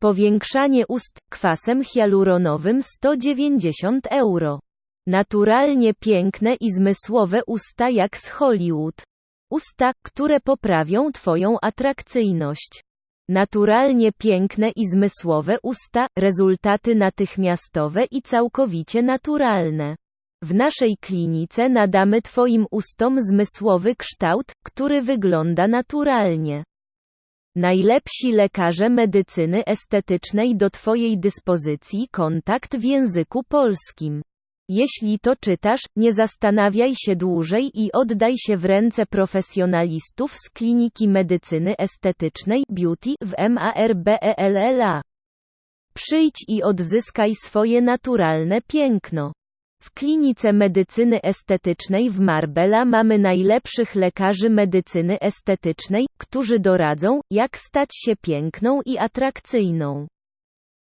Powiększanie ust kwasem hialuronowym 190 euro. Naturalnie piękne i zmysłowe usta jak z Hollywood. Usta, które poprawią Twoją atrakcyjność. Naturalnie piękne i zmysłowe usta, rezultaty natychmiastowe i całkowicie naturalne. W naszej klinice nadamy Twoim ustom zmysłowy kształt, który wygląda naturalnie. Najlepsi lekarze medycyny estetycznej do Twojej dyspozycji kontakt w języku polskim. Jeśli to czytasz, nie zastanawiaj się dłużej i oddaj się w ręce profesjonalistów z Kliniki Medycyny Estetycznej Beauty w MARBELLA. Przyjdź i odzyskaj swoje naturalne piękno. W Klinice Medycyny Estetycznej w Marbella mamy najlepszych lekarzy medycyny estetycznej, którzy doradzą, jak stać się piękną i atrakcyjną.